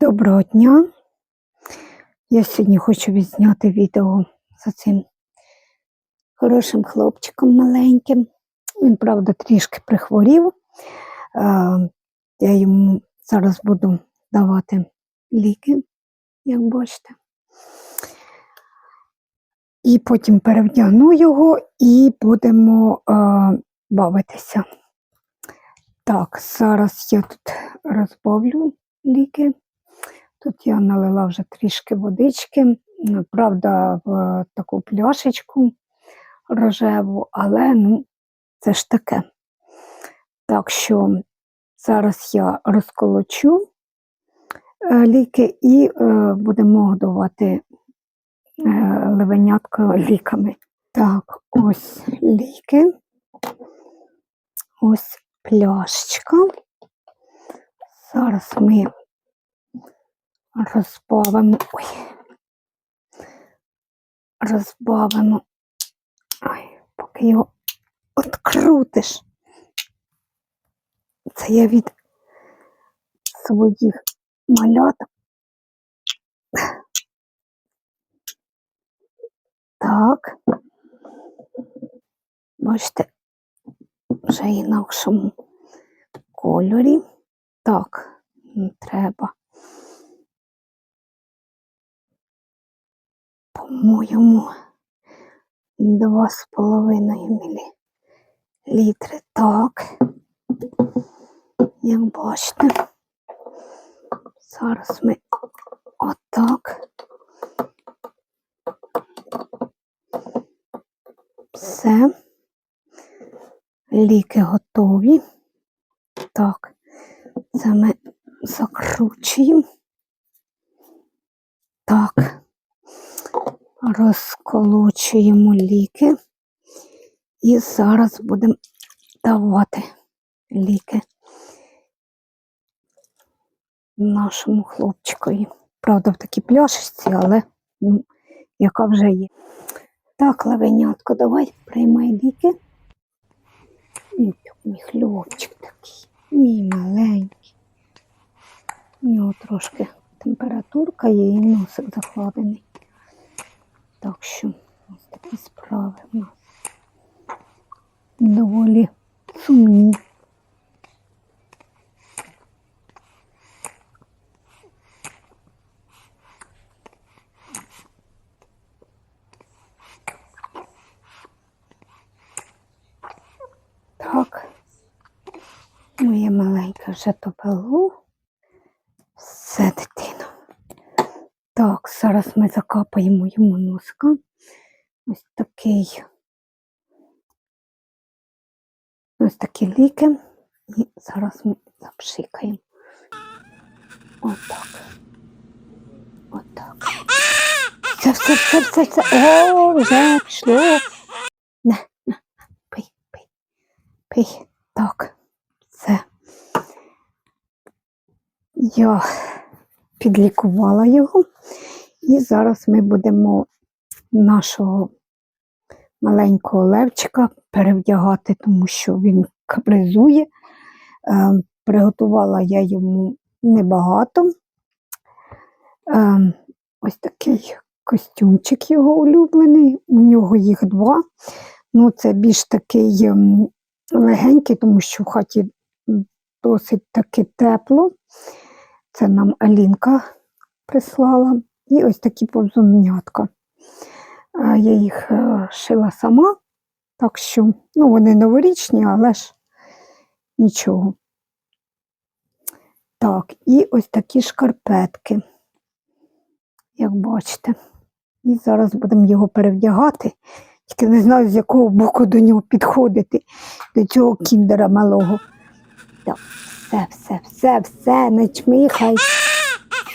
Доброго дня. Я сьогодні хочу відзняти відео за цим хорошим хлопчиком маленьким. Він, правда, трішки прихворів. Я йому зараз буду давати ліки, як бачите. І потім перевдягну його і будемо бавитися. Так, зараз я тут розбавлю ліки. Тут я налила вже трішки водички, правда, в таку пляшечку рожеву, але ну, це ж таке. Так що зараз я розколочу е, ліки і е, будемо годувати е, левенятко ліками. Так, ось ліки, ось пляшечка. Зараз ми розбавимо. Ой. Розбавимо. Ой, поки його открутиш. Це я від своїх маляток. Так. Бачите, вже інакшому кольорі. Так, не треба. По-моєму, два з половиною мілілітри. Так, як бачите, зараз ми отак. Все. Ліки готові. Так, це ми закручуємо. Так, розколочуємо ліки. І зараз будемо давати ліки нашому хлопчикові. Правда, в такій пляшечці, але ну, яка вже є. Так, левенятко, давай приймай ліки. Мій хлопчик такий, мій маленький. У нього трошки температурка є і носик закладений. Так що ось такі справи в нас доволі сумні. Так, моє маленьке вже добило. Все, дитино. Так, зараз ми закапаємо йому носка. Ось такий. Ось такі ліки. І зараз ми запшикаємо. Отак. Отак. Все, все, все, все, все. О, вже пішло. Не, не, пий, пий, пий. Так, все. Я підлікувала його. І зараз ми будемо нашого маленького левчика перевдягати, тому що він капризує. Е, приготувала я йому небагато. Е, ось такий костюмчик його улюблений. У нього їх два. Ну, це більш такий ем, легенький, тому що в хаті досить таки тепло. Це нам Алінка прислала. І ось такі повзунятка. Е, Я їх е, шила сама, так що ну, вони новорічні, але ж нічого. Так, і ось такі шкарпетки, як бачите. І зараз будемо його перевдягати. Тільки не знаю, з якого боку до нього підходити, до цього кіндера малого. Так, все, все, все, все, не чмихай.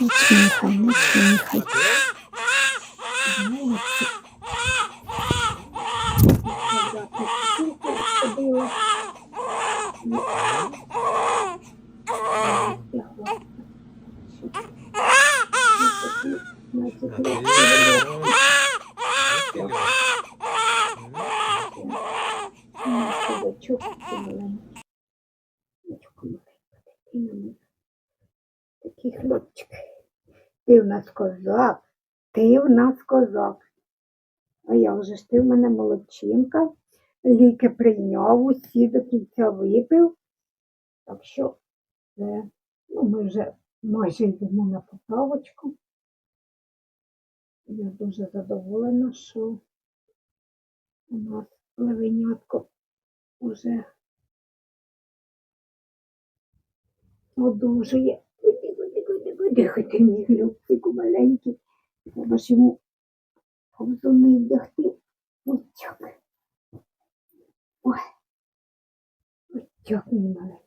Не чмихай, не чмихай. Молодці. Такий хлопчик. Ти в нас козак, ти в нас козак. А я вже ж ти в мене молодчинка. Ліки прийняв, усі до кінця випив. Так що це, ну, ми вже майже йдемо на поправочку. Я дуже задоволена, що у нас левенятко вже одужує. Куди, мій глюбчику маленький. Треба ж йому повзуни вдягти. Ось. Ой. Так, мій маленький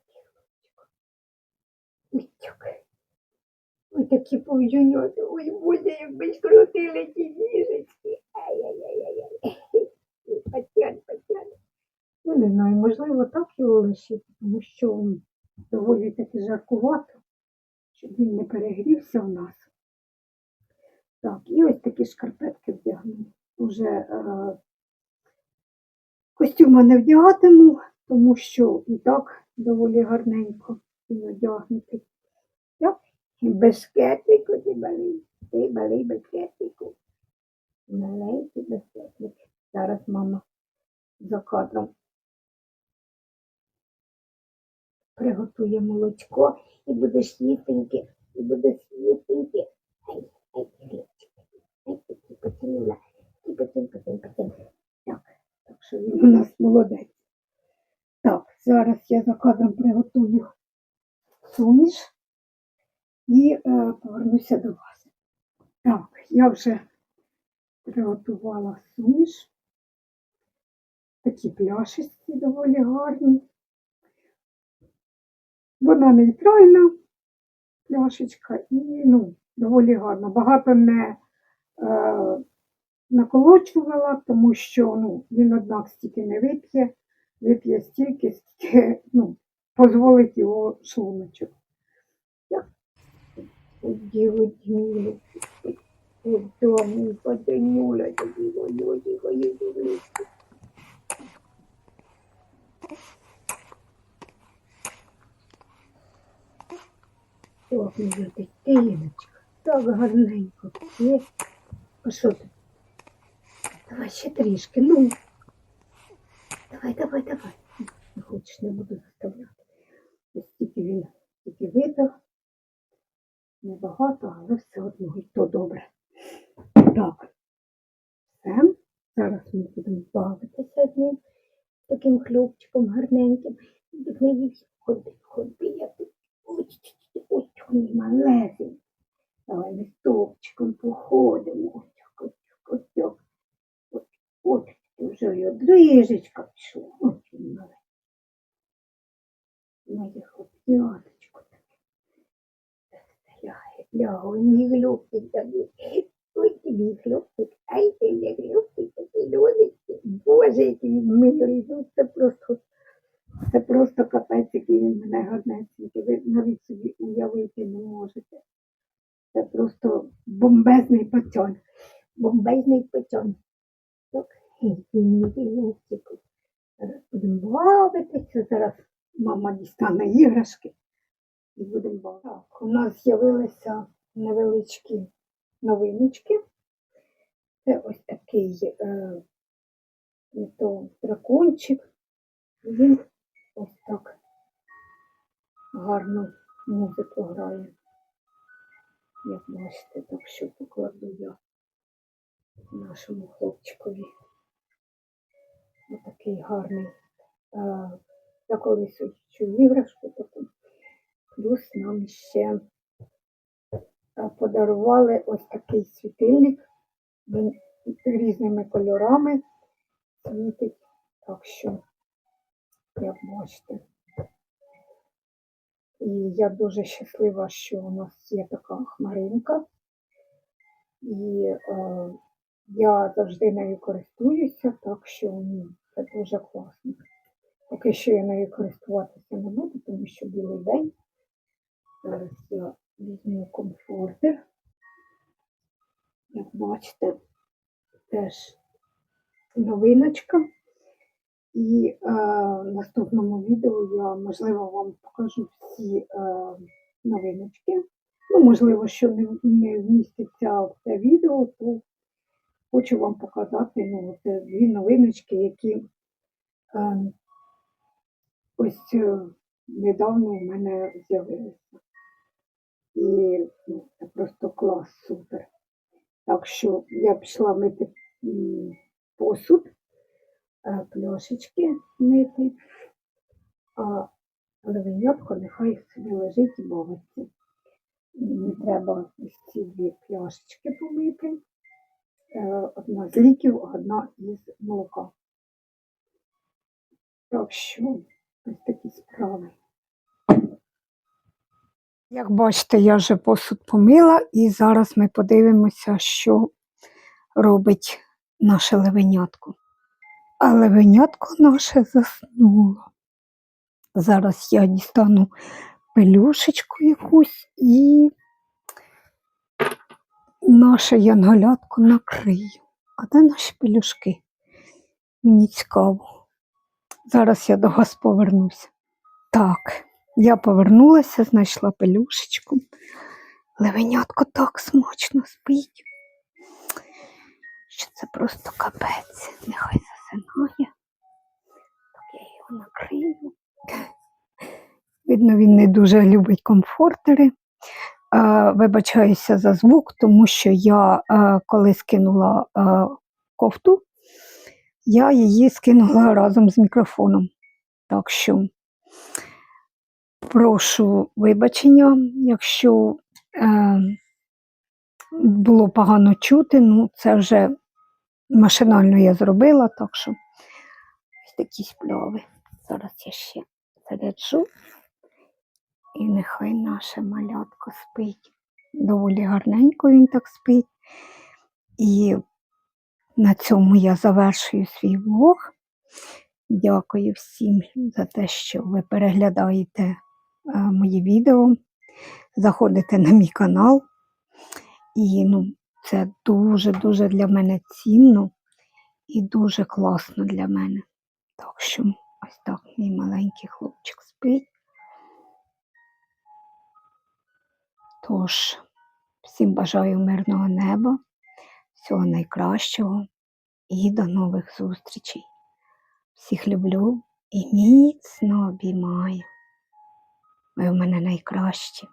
хлопчик. Ось. Ой, такі повзуньоти. Ой, Боже, якби скрутили ті ніжечки. Ай-яй-яй-яй. Патян, патян. Ну, не знаю, можливо, так його лишити, тому що доволі таки жаркувато, щоб він не перегрівся в нас. Так, і ось такі шкарпетки вдягну. Уже е, костюма не вдягатиму, тому що і так доволі гарненько він одягнутий. Так, і бешкетику ти малий, ти малий бешкетику. Маленький бешкетик. Зараз мама за кадром приготує молочко і буде світеньке, і буде світеньке. Ай, ай. Ай, потянула. І потім, потім, потім. Так, так що він у нас молодець. Так, зараз я за кадром приготую суміш і е, повернуся до вас. Так, я вже приготувала суміш. Такі пляшечки доволі гарні. Вона нейтральна пляшечка і ну, доволі гарна. Багато не е, наколочувала, тому що ну, він однак стільки не вип'є, вип'є стільки, стільки ну, дозволить його шлуночок. Ой, ой, ой, ой, ой. Ох, моя дитиночка, так гарненько. Є. А що ти? Давай ще трішки, ну. Давай, давай, давай. Не хочеш, не буду заставляти. Ось тільки він тільки випив. Небагато, але все одно і то добре. Так. Все. Зараз ми будемо бавитися з ним. Таким хлопчиком гарненьким. Ходи, ходи, я тут. Ой, малесенький. Давай ми стовпчиком походимо. Ось, ось. Ось, ось, ти вже й одрижечка пішла. Ось він маленький. Моє хлоп'яточко таке. Лягай, лягай, мій хлопчик такий. Ой, ти мій хлопчик, ай, ти мій хлопчик, такий донечки. Боже, який милий. Ну, це просто, це просто капець, який він мене гарнесенький. Ви навіть собі уявити не можете. Це просто бомбезний пацан. Бомбезний. Зараз будемо бавитися, зараз мама дістане іграшки і будемо бавитися. У нас з'явилися невеличкі новиночки. Це ось такий е, то дракончик. Він ось так гарну музику грає. Як бачите, так що покладу я нашому хлопчикові. Отакий гарний е, таку цю іграшку таку. Плюс нам ще е, подарували ось такий світильник. Він різними кольорами світить. Так що, як бачите. І я дуже щаслива, що у нас є така хмаринка. І е, я завжди нею користуюся, так що ну, це дуже класно. Поки що я нею користуватися не буду, тому що білий день. Зараз я візьму комфортер. Як бачите, теж новиночка. І е, в наступному відео я, можливо, вам покажу всі е, новиночки. Ну, можливо, що не, не вміститься в це відео, то хочу вам показати ну, це дві новиночки, які е, ось е, недавно у мене з'явилися. І ну, це просто клас, супер. Так що я пішла мити посуд, е, пляшечки мити, а левенятко нехай собі лежить і бавиться. Мені треба ці дві пляшечки помити. Е, Одна з ліків, одна із молока. Так що ось такі справи. Як бачите, я вже посуд помила, і зараз ми подивимося, що робить наше левенятко. А левенятко наше заснуло. Зараз я дістану пелюшечку якусь і наше янголятко накрию. А де наші пелюшки? Мені цікаво. Зараз я до вас повернуся. Так, я повернулася, знайшла пелюшечку. Левенятко так смачно спить. Що це просто капець. Нехай засинає. Так я його накрию. Видно, він не дуже любить комфортери. Вибачаюся за звук, тому що я, коли скинула кофту, я її скинула разом з мікрофоном. Так що прошу вибачення, якщо е, було погано чути, ну це вже машинально я зробила, так що ось такі спльови. Зараз я ще заряджу. І нехай наше малятко спить. Доволі гарненько він так спить. І на цьому я завершую свій влог. Дякую всім за те, що ви переглядаєте е, мої відео, заходите на мій канал. І ну, це дуже-дуже для мене цінно і дуже класно для мене. Так що ось так мій маленький хлопчик спить. Тож, всім бажаю мирного неба, всього найкращого і до нових зустрічей. Всіх люблю і міцно обіймаю. Ви в мене найкращі.